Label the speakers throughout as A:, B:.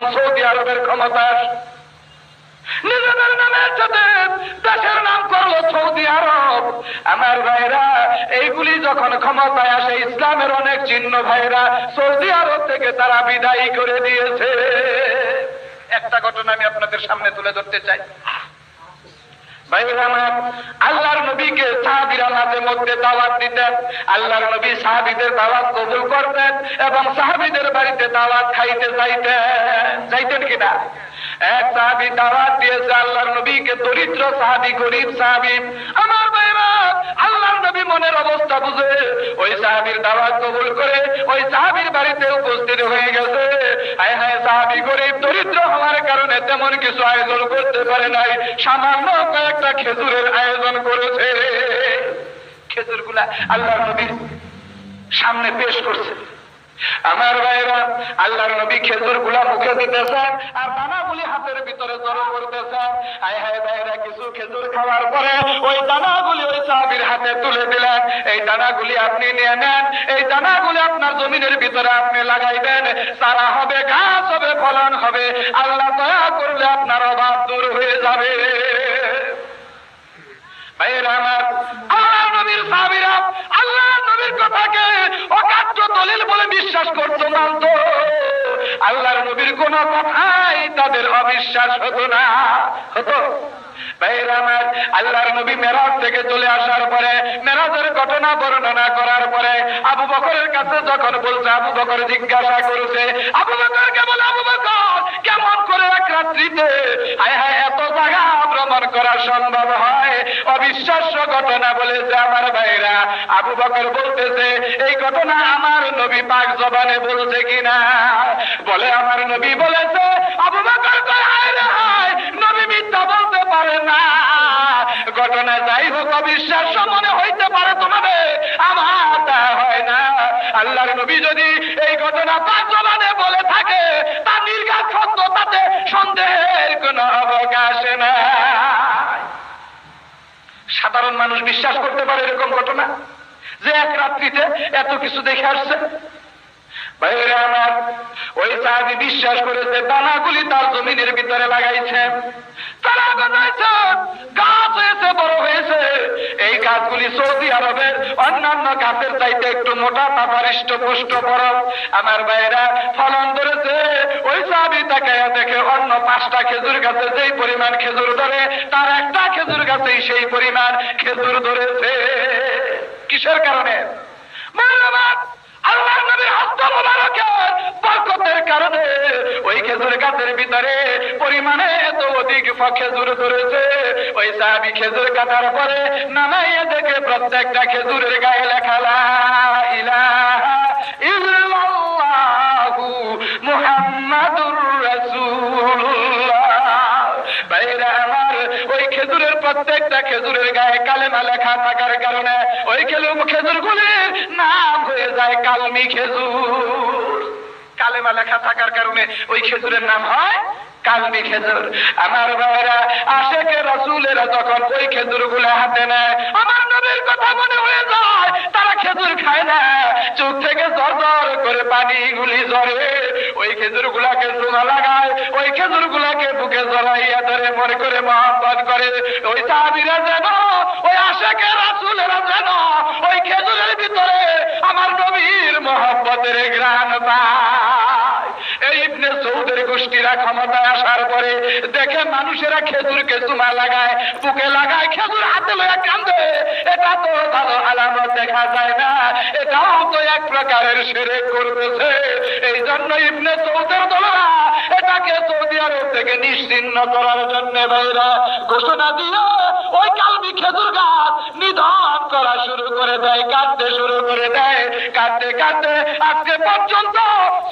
A: Saudi আরবের ক্ষমতা নিজেদের নামের সাথে দেশের নাম করল সৌদি আরব, আমার ভাইরা, এইগুলি যখন ক্ষমতায় আসে, ইসলামের অনেক চিহ্ন ভাইরা সৌদি আরব থেকে তারা বিদায়ী করে দিয়েছে। একটা ঘটনা আমি আপনাদের সামনে তুলে ধরতে চাই। আল্লাহর নবীকে মধ্যে দাওয়াত দিতেন। আল্লাহর নবী সাহাবিদের দাওয়াত কবুল করতেন এবং সাহাবিদের বাড়িতে দাওয়াত খাইতে কিনা? এক সাহাবি দাওয়াত দিয়েছে, আল্লাহর নবীকে দরিদ্র সাহাবি, গরিব সাহাবি। আমার ভাইরা আল্লাহর নবী মনের অবস্থা বুঝে ওই সাহাবির দাওয়াত কবুল করে ওই সাহাবির বাড়িতে উপস্থিত হয়ে গেছে। সাহাবি গরিব দরিদ্র হওয়ার কারণে তেমন কিছু আয়োজন করতে পারে নাই। সামান্য কয়েকটা খেজুরের আয়োজন করেছে। খেজুরগুলা আল্লাহ নবীর সামনে পেশ করছে। আমার ভাইরা, আল্লাহর নবী খেজুরগুলা মুখে দিতেছেন আর দানাগুলি হাতের ভিতরে জড়ো করতেছেন হায় হায় ভাইরা, কিছু খেজুর খাওয়ার পরে ওই দানাগুলি ওই সাহাবির হাতে তুলে দিলেন এই দানাগুলি আপনি নিয়ে নেন, এই দানাগুলি আপনার জমিনের ভিতরে আপনি লাগাইবেন। সারা হবে, ঘাস হবে, ফলন হবে। আল্লাহ দয়া করলে আপনার অভাব দূর হয়ে যাবে। ভাইয়েরা আমার আল্লাহ নবীর সাহাবীরা আল্লাহ নবীর কথাকে বলে বিশ্বাস করতো মানত আল্লাহর নবীর কোন কথাই তাদের অবিশ্বাস হতো না, হতো। আল্লাহর নবী মেরাজ থেকে চলে আসার পরে, মেরাজের ঘটনা বর্ণনা করার পরে, আবু বকরের কাছে যখন বলছে, আবু বকর জিজ্ঞাসা করেছে, আবু বকরকে বলে আবু বকর? কেমন করে এক রাত্রিতে? হায় হায় ভ্রমণ করা সম্ভব হয়। অবিশ্বাস্য ঘটনা বলেছে আমার ভাইরা। আবু বকর বলতেছে, এই ঘটনা আমার নবী পাক জবানে বলছে কিনা? বলে, আমার নবী বলেছে, আবু বকর নবী মিথ্যা বলতে পারে না। ঘটনা যাই হোক, অবিশ্বাস্য মনে হইতে পারে তোমাদের। আমার তা হয় না। আল্লাহর নবী যদি এই ঘটনা পাক জবানে বলে থাকে তা নির্ঘাত সত্য তাতে সন্দেহের কোনো অবকাশ না সাধারণ মানুষ বিশ্বাস করতে পারে এরকম ঘটনা? যে এক রাত্রিতে এত কিছু দেখে আসছে। আমার, ওই সাহাবি বিশ্বাস করেছে দানাগুলি তার জমিনের ভিতরে লাগাইছে। তারা বানাইছে গাছ হয়েছে, বড় হয়েছে। এই গাছগুলি সৌদি আরবের অন্যান্য গাছের চাইতে একটু মোটা পাতারিষ্ট পুষ্ট, বড়। আমার ভাইরা ফলন ওই সাহাবি তাকাইয়া দেখে অন্য পাঁচটা খেজুর গাছে যেই পরিমাণ খেজুর ধরে, তার একটা খেজুর গাছেই সেই পরিমাণ খেজুর ধরেছে। কিসের কারণে? আল্লাহর নবীর হস্ত মোবারকের বরকতের কারণে ওই খেজুর গাছের ভিতরে পরিমাণে এত অধিক খেজুর ধরেছে। ওই সাহাবি খেজুর কাটার পরে নামাইয়ে দেখে প্রত্যেকটা খেজুরের গায়ে লেখা আমার ওই খেজুরের প্রত্যেকটা খেজুরের গায়ে কালেমা লেখা থাকার কারণে ওই খেলু খেজুরগুলির নাম হয়ে যায় কালমি খেজুর। কালেমা লেখা থাকার কারণে ওই খেজুরের নাম হয় কালমি খেজুর। আমার ভাইরা আশেকে রসুলেরা যখন ওই খেজুরগুলো হাতে নেয়, আমার নবীর কথা মনে হয়ে যায়। খেজুর খায় না। চোখ থেকে জর জর করে পানি গুলি জরে ওই খেজুর গুলাকে সোনা লাগায়, ওই খেজুর গুলাকে বুকে জড়াইয়া ধরে মনে করে মহাপাত করে। ওই সাহাবিরা যেন, ওই আশেকে রাসুলেরা যেন, ওই খেজুরের ভিতরে আমার নবীর মহব্বতের গ্রাণ পায়। ইবনে সৌদের গোষ্ঠীরা ক্ষমতায় আসার পরে দেখে মানুষেরা খেজুরকে চুমা লাগায়, বুকে লাগায়, খেজুর হাতে লয়ে কান্দে। এটা তো ভালো আলামত দেখা যায় না, এটাও তো এক প্রকারের সেরে করতেছে। এই জন্য ইবনে সৌদের দলরা এটাকে সৌদি আরব থেকে নিশ্চিন্ন করার জন্য ভাইরা ঘোষণা দিয়ে ওই কালমি খেজুর গাছ নিধন করা শুরু করে দেয়, কাটতে শুরু করে দেয়। কাটতে কাটতে আজকে পর্যন্ত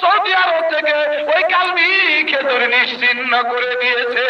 A: সৌদি আরব থেকে ওই কালমি খেজুর নিশ্চিন্ন করে দিয়েছে।